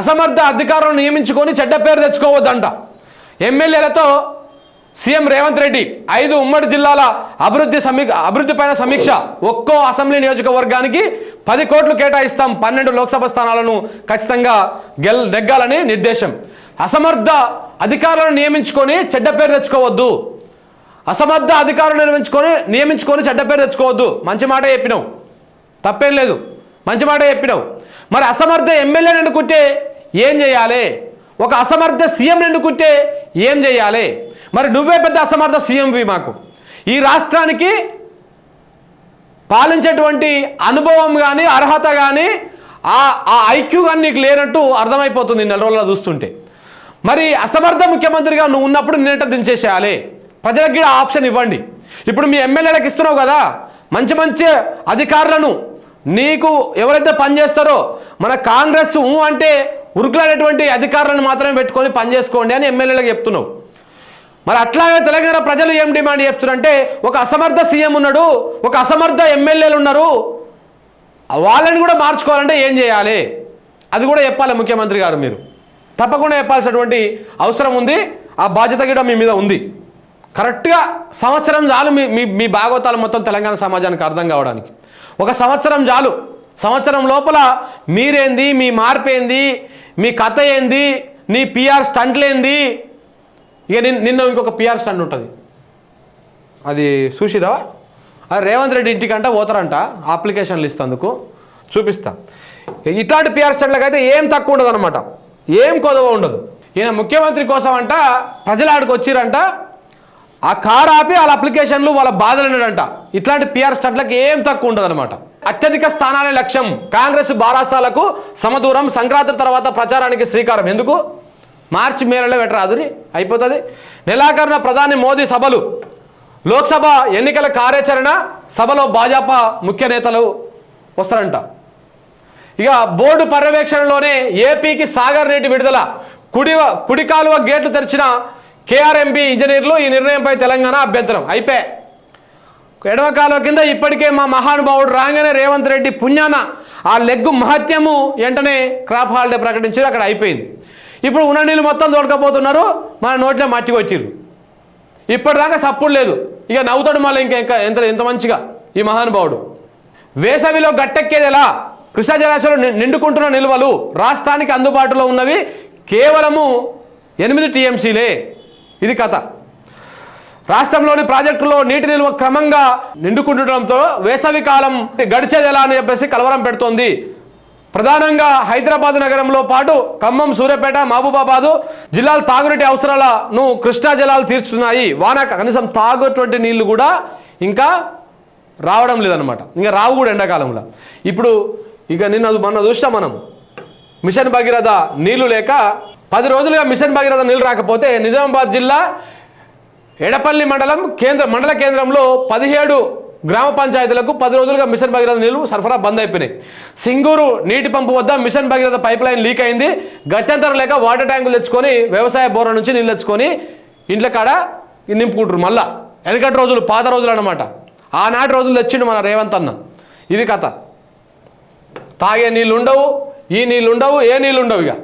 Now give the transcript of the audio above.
అసమర్థ అధికారులను నియమించుకొని చెడ్డ పేరు తెచ్చుకోవద్దంట. ఎమ్మెల్యేలతో సీఎం రేవంత్ రెడ్డి ఐదు ఉమ్మడి జిల్లాల అభివృద్ధి సమీ అభివృద్ధి పైన సమీక్ష. ఒక్కో అసెంబ్లీ నియోజకవర్గానికి పది కోట్లు కేటాయిస్తాం పన్నెండు లోక్సభ స్థానాలను ఖచ్చితంగా గెల్ నెగ్గాలని నిర్దేశం. అసమర్థ అధికారులను నియమించుకొని చెడ్డ పేరు తెచ్చుకోవద్దు. అసమర్థ అధికారులు నిర్మించుకొని నియమించుకొని చెడ్డ పేరు తెచ్చుకోవద్దు. మంచి మాట చెప్పినావు తప్పేం లేదు. మంచి మాట చెప్పినావు. మరి అసమర్థ ఎమ్మెల్యేని ఎన్నుకుంటే ఏం చేయాలి? ఒక అసమర్థ సీఎం ఎన్నుకుంటే ఏం చేయాలి? మరి నువ్వే పెద్ద అసమర్థ సీఎంవి మాకు. ఈ రాష్ట్రానికి పాలించేటువంటి అనుభవం కానీ అర్హత కానీ ఆ ఆ ఐక్యూ కానీ నీకు లేనట్టు అర్థమైపోతుంది నెల రోజుల్లో చూస్తుంటే. మరి అసమర్థ ముఖ్యమంత్రిగా నువ్వు ఉన్నప్పుడు నేట దించేసేయాలి? ప్రజలకు కూడా ఆప్షన్ ఇవ్వండి. ఇప్పుడు మీ ఎమ్మెల్యేలకు ఇస్తున్నావు కదా మంచి మంచి అధికారులను నీకు ఎవరైతే పనిచేస్తారో మన కాంగ్రెస్ ఊ అంటే ఉరుకులాడేటువంటి అధికారులను మాత్రమే పెట్టుకొని పనిచేసుకోండి అని ఎమ్మెల్యేలకు చెప్తున్నావు. మరి అట్లాగే తెలంగాణ ప్రజలు ఏం డిమాండ్ చేస్తున్నారంటే ఒక అసమర్థ సీఎం ఉన్నాడు ఒక అసమర్థ ఎమ్మెల్యేలు ఉన్నారు వాళ్ళని కూడా మార్చుకోవాలంటే ఏం చేయాలి? అది కూడా చెప్పాలి ముఖ్యమంత్రి గారు మీరు. తప్పకుండా చెప్పాల్సినటువంటి అవసరం ఉంది ఆ బాధ్యత కూడా మీ మీద ఉంది. కరెక్ట్గా సంవత్సరం చాలు మీ మీ మీ భాగవతాలు మొత్తం తెలంగాణ సమాజానికి అర్థం కావడానికి. ఒక సంవత్సరం చాలు. సంవత్సరం లోపల మీరేంది మీ మార్పు ఏంది మీ కథ ఏంది నీ పిఆర్ స్టంట్లేంది? ఇక నిన్న నిన్న ఇంకొక పిఆర్ స్టంట్ ఉంటుంది. అది చూసిరా? అది రేవంత్ రెడ్డి ఇంటికంట పోతారంట అప్లికేషన్లు ఇస్తందుకు. చూపిస్తా. ఇట్లాంటి పిఆర్ స్టంట్లకైతే అయితే ఏం తక్కువ ఉండదు అనమాట ఏం కొదవ ఉండదు. ఈయన ముఖ్యమంత్రి కోసం అంట ప్రజల ఆడికి వచ్చిరంట ఆ కార్ ఆపి వాళ్ళ అప్లికేషన్లు వాళ్ళ బాధలున్నాడంట ఇట్లాంటి పిఆర్ స్టంట్లకు ఏం తక్కువ ఉండదు అనమాట అత్యధిక స్థానాలే లక్ష్యం. కాంగ్రెస్ బారాసాలకు సమదూరం సంక్రాంతి తర్వాత ప్రచారానికి శ్రీకారం. ఎందుకు? మార్చి మేలలో పెట్టరాదురి అయిపోతుంది. నెలాఖరున ప్రధాని మోదీ సభలు. లోక్సభ ఎన్నికల కార్యాచరణ సభలో భాజపా ముఖ్య నేతలు వస్తారంట. ఇక బోర్డు పర్యవేక్షణలోనే ఏపీకి సాగర్ నీటి విడుదల. కుడి కుడి కాలువ గేట్లు తెరిచిన కేఆర్ఎంపీ ఇంజనీర్లు ఈ నిర్ణయంపై తెలంగాణ అభ్యంతరం. అయిపోయి ఎడవ కాలం కింద ఇప్పటికే మా మహానుభావుడు రాగానే రేవంత్ రెడ్డి పుణ్యాన ఆ లెగ్గు మహత్యము వెంటనే క్రాప్ హాలిడే ప్రకటించారు అక్కడ అయిపోయింది. ఇప్పుడు ఉన్న నీళ్ళు మొత్తం దొరకపోతున్నారు మన నోట్లో మట్టి వచ్చిర్రు ఇప్పటిదాకా సప్పుడు లేదు. ఇక నవ్వుతాడు మళ్ళీ ఇంకా ఇంకా ఎంత ఎంత మంచిగా ఈ మహానుభావుడు. వేసవిలో గట్టెక్కేది ఎలా కృష్ణా జలాశయంలో ని- నిండుకుంటున్న నిల్వలు రాష్ట్రానికి అందుబాటులో ఉన్నవి కేవలము ఎనిమిది టీఎంసీలే. ఇది కథ. రాష్ట్రంలోని ప్రాజెక్టులో నీటి నిల్వ క్రమంగా నిండుకుంటుండటంతో వేసవి కాలం గడిచేది ఎలా అని చెప్పేసి కలవరం పెడుతోంది. ప్రధానంగా హైదరాబాద్ నగరంలో పాటు ఖమ్మం సూర్యాపేట మహబూబాబాదు జిల్లాల తాగునీటి అవసరాలను కృష్ణా జలాలు తీర్చుతున్నాయి. వాన కనీసం తాగేటువంటి నీళ్ళు కూడా ఇంకా రావడం లేదనమాట ఇంకా రావు కూడా ఎండాకాలంలో. ఇప్పుడు ఇక నిన్న మొన్న చూసినాం మనం. మిషన్ భగీరథ నీళ్ళు లేక పది రోజులుగా మిషన్ భగీరథ నీళ్ళు రాకపోతే నిజామాబాద్ జిల్లా ఎడపల్లి మండలం కేంద్ర మండల కేంద్రంలో పదిహేడు గ్రామ పంచాయతీలకు పది రోజులుగా మిషన్ భగీరథ నీళ్ళు సరఫరా బంద్ అయిపోయినాయి. సింగూరు నీటి పంపు వద్ద mission Bhagiratha pipe line leak అయింది. గత్యంతరం లేక వాటర్ ట్యాంకులు తెచ్చుకొని వ్యవసాయ బోర నుంచి నీళ్ళు తెచ్చుకొని ఇంట్ల కాడ నింపుకుంటారు మళ్ళా. వెనకటి రోజులు పాత రోజులు అనమాట ఆనాటి రోజులు తెచ్చిండు మన రేవంత్ అన్న. ఇది కథ. తాగే నీళ్ళు ఉండవు ఈ నీళ్ళు ఉండవు ఏ నీళ్ళు ఉండవు ఇక.